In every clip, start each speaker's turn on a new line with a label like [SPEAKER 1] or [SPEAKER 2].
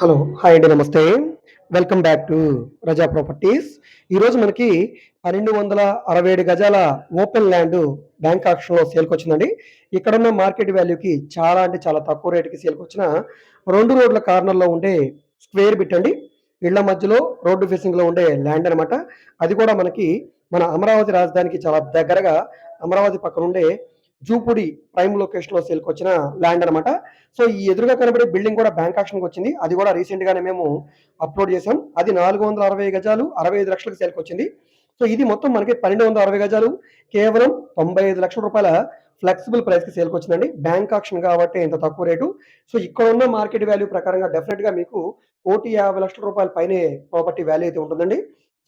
[SPEAKER 1] Hello hi అండి నమస్తే. Welcome back to Raza properties. ఈరోజు మనకి పన్నెండు వందల అరవై ఏడు గజాల ఓపెన్ ల్యాండ్ బ్యాంక్ ఆక్షన్లో సేల్కి వచ్చిందండి ఇక్కడున్న మార్కెట్ వాల్యూకి చాలా అంటే చాలా తక్కువ రేటుకి సేల్కి వచ్చిన రెండు రోడ్ల కార్నర్లో ఉండే స్క్వేర్ బిట్ అండి. ఇళ్ళ మధ్యలో రోడ్డు ఫేసింగ్లో ఉండే ల్యాండ్ అనమాట అది కూడా మనకి మన అమరావతి రాజధానికి చాలా దగ్గరగా అమరావతి పక్కన ఉండే జూపుడి ప్రైమ్ లొకేషన్లో సేల్కి వచ్చిన ల్యాండ్ అనమాట సో ఈ ఎదురుగా కనబడే బిల్డింగ్ కూడా బ్యాంక్ ఆక్షన్కి వచ్చింది. అది కూడా రీసెంట్ గానే మేము అప్లోడ్ చేసాం అది నాలుగు వందల అరవై గజాలు అరవై ఐదు లక్షలకు సేల్కి వచ్చింది సో ఇది మొత్తం మనకి పన్నెండు వందల అరవై గజాలు. కేవలం తొంభై ఐదు లక్షల రూపాయల ఫ్లెక్సిబుల్ ప్రైస్కి సేల్కి వచ్చిందండి బ్యాంక్ ఆక్షన్ కాబట్టి ఇంత తక్కువ రేటు. సో ఇక్కడ ఉన్న మార్కెట్ వాల్యూ ప్రకారంగా డెఫినెట్గా మీకు కోటి యాభై లక్షల రూపాయల పైనే ప్రాపర్టీ వాల్యూ అయితే ఉంటుందండి.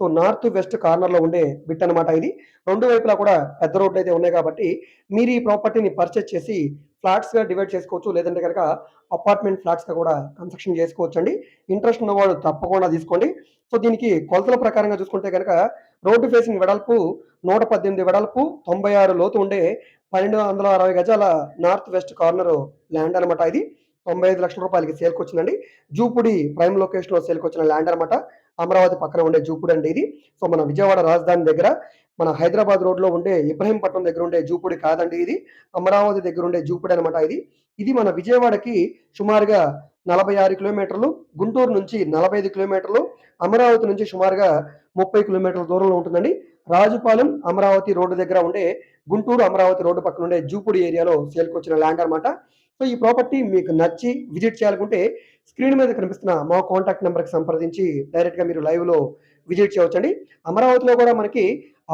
[SPEAKER 1] సో నార్త్ వెస్ట్ కార్నర్లో ఉండే బిట్ అనమాట ఇది. రెండు వైపులా కూడా పెద్ద రోడ్లు అయితే ఉన్నాయి కాబట్టి మీరు ఈ ప్రాపర్టీని పర్చేస్ చేసి ఫ్లాట్స్గా డివైడ్ చేసుకోవచ్చు లేదంటే కనుక అపార్ట్మెంట్ ఫ్లాట్స్గా కూడా కన్స్ట్రక్షన్ చేసుకోవచ్చు అండి ఇంట్రెస్ట్ ఉన్నవాడు తప్పకుండా తీసుకోండి. సో దీనికి కొలతల ప్రకారంగా చూసుకుంటే కనుక రోడ్డు ఫేసింగ్ వెడల్పు నూట పద్దెనిమిది వెడల్పు తొంభై ఆరు లోతు ఉండే పన్నెండు వందల అరవై గజాల నార్త్ వెస్ట్ కార్నర్ ల్యాండ్ అనమాట ఇది. తొంభై ఐదు లక్షల రూపాయలకి సేల్కి వచ్చిందండి. జూపుడి ప్రైమ్ లొకేషన్లో సేల్కి వచ్చిన ల్యాండ్ అనమాట అమరావతి పక్కన ఉండే జూపుడి అండి ఇది. సో మన విజయవాడ రాజధాని దగ్గర మన హైదరాబాద్ రోడ్లో ఉండే ఇబ్రహీంపట్నం దగ్గర ఉండే జూపుడి కాదండి ఇది. అమరావతి దగ్గర ఉండే జూపుడి అనమాట ఇది. ఇది మన విజయవాడకి సుమారుగా నలభై ఆరు కిలోమీటర్లు గుంటూరు నుంచి నలభై ఐదు కిలోమీటర్లు అమరావతి నుంచి సుమారుగా ముప్పై కిలోమీటర్ల దూరంలో ఉంటుందండి. రాజుపాలెం అమరావతి రోడ్డు దగ్గర ఉండే గుంటూరు అమరావతి రోడ్డు పక్కన ఉండే జూపుడి ఏరియాలో సేల్కి వచ్చిన ల్యాండ్ అనమాట సో ఈ ప్రాపర్టీ మీకు నచ్చి విజిట్ చేయాలనుకుంటే స్క్రీన్ మీద కనిపిస్తున్న మా కాంటాక్ట్ నెంబర్కి సంప్రదించి డైరెక్ట్గా మీరు లైవ్లో విజిట్ చేయవచ్చండి. అమరావతిలో కూడా మనకి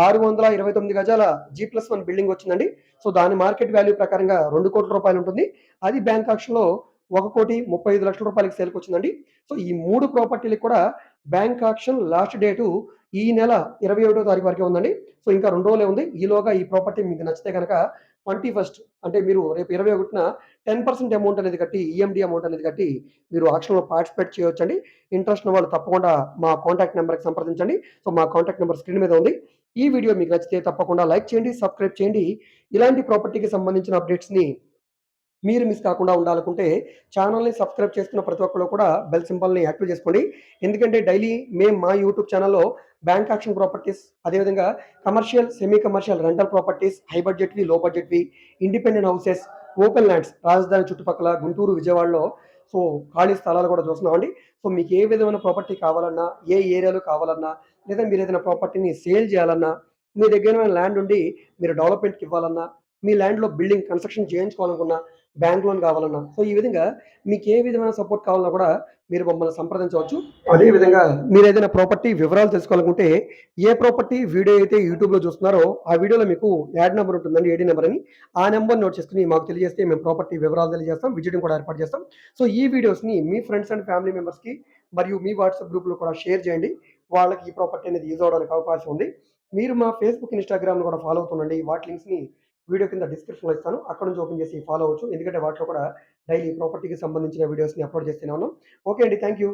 [SPEAKER 1] ఆరు వందల ఇరవై తొమ్మిది గజాల జీ ప్లస్ వన్ బిల్డింగ్ వచ్చిందండి. సో దాని మార్కెట్ వాల్యూ ప్రకారంగా రెండు కోట్ల రూపాయలు ఉంటుంది. అది బ్యాంక్ ఆక్షన్లో ఒక కోటి ముప్పై ఐదు లక్షల రూపాయలకి సేల్కి వచ్చిందండి. సో ఈ మూడు ప్రాపర్టీలకు కూడా బ్యాంక్ ఆక్షన్ లాస్ట్ డేటు ఈ నెల ఇరవై ఒకటో తారీఖు వరకే ఉందండి. సో ఇంకా రెండు రోజులే ఉంది. ఈలోగా ఈ ప్రాపర్టీ మీకు నచ్చితే కనుక ట్వంటీ ఫస్ట్ అంటే మీరు రేపు ఇరవై ఒకటిన టెన్ పర్సెంట్ అమౌంట్ అనేది కట్టి ఈఎండి అమౌంట్ అనేది కట్టి మీరు ఆక్షన్లో పార్టిసిపేట్ చేయొచ్చండి. ఇంట్రెస్ట్ ఉన్న వాళ్ళు తప్పకుండా మా కాంటాక్ట్ నెంబర్కి సంప్రదించండి. సో మా కాంటాక్ట్ నెంబర్ స్క్రీన్ మీద ఉంది. ఈ వీడియో మీకు నచ్చితే తప్పకుండా లైక్ చేయండి సబ్స్క్రైబ్ చేయండి. ఇలాంటి ప్రాపర్టీకి సంబంధించిన అప్డేట్స్ని మీరు మిస్ కాకుండా ఉండాలనుకుంటే ఛానల్ని సబ్స్క్రైబ్ చేసుకున్న ప్రతి ఒక్కరు కూడా బెల్ సింబల్ని యాక్టివ్ చేసుకోండి. ఎందుకంటే డైలీ మేము మా యూట్యూబ్ ఛానల్లో బ్యాంక్ యాక్షన్ ప్రాపర్టీస్ అదేవిధంగా commercial semi commercial rental properties high బడ్జెట్వి లో బడ్జెట్వి ఇండిపెండెంట్ హౌసెస్ ఓపెన్ ల్యాండ్స్ రాజధాని చుట్టుపక్కల గుంటూరు విజయవాడలో. సో ఖాళీ స్థలాలు కూడా చూస్తున్నామండి. సో మీకు ఏ విధమైన ప్రాపర్టీ కావాలన్నా ఏ ఏరియాలో కావాలన్నా లేదా మీరు ఏదైనా ప్రాపర్టీని సేల్ చేయాలన్నా మీ దగ్గర ల్యాండ్ ఉండి మీరు డెవలప్మెంట్కి ఇవ్వాలన్నా మీ ల్యాండ్లో బిల్డింగ్ కన్స్ట్రక్షన్ చేయించుకోవాలనుకున్నా బ్యాంక్ లోన్ కావాలన్నా. సో ఈ విధంగా మీకు ఏ విధమైన సపోర్ట్ కావాలన్నా కూడా మీరు మమ్మల్ని సంప్రదించవచ్చు. అదే విధంగా మీరు ఏదైనా ప్రాపర్టీ వివరాలు తెలుసుకోవాలనుకుంటే ఏ ప్రాపర్టీ వీడియో అయితే యూట్యూబ్లో చూస్తున్నారో ఆ వీడియోలో మీకు యాడ్ నెంబర్ ఉంటుందండి ఏడీ నెంబర్ అని. ఆ నెంబర్ నోట్ చేసుకుని మాకు తెలియజేస్తే మేము ప్రాపర్టీ వివరాలు తెలియజేస్తాం విజిటింగ్ కూడా ఏర్పాటు చేస్తాం. సో ఈ వీడియోస్ని మీ ఫ్రెండ్స్ అండ్ ఫ్యామిలీ మెంబర్స్కి మరియు మీ వాట్సాప్ గ్రూప్లో కూడా షేర్ చేయండి. వాళ్ళకి ఈ ప్రాపర్టీ అనేది యూజ్ అవడానికి అవకాశం ఉంది. మీరు మా ఫేస్బుక్ ఇన్స్టాగ్రామ్ కూడా ఫాలో అవుతుండండి. వాటి లింక్స్ని వీడియో కింద డిస్క్రిప్షన్లో ఇస్తాను. అక్కడ నుంచి ఓపెన్ చేసి ఫాలో అవచ్చు ఎందుకంటే వాటిలో కూడా డైలీ ప్రాపర్టీకి సంబంధించిన వీడియోస్ని అప్లోడ్ చేస్తూనే ఉన్నాం. ఓకే అండి థ్యాంక్ యూ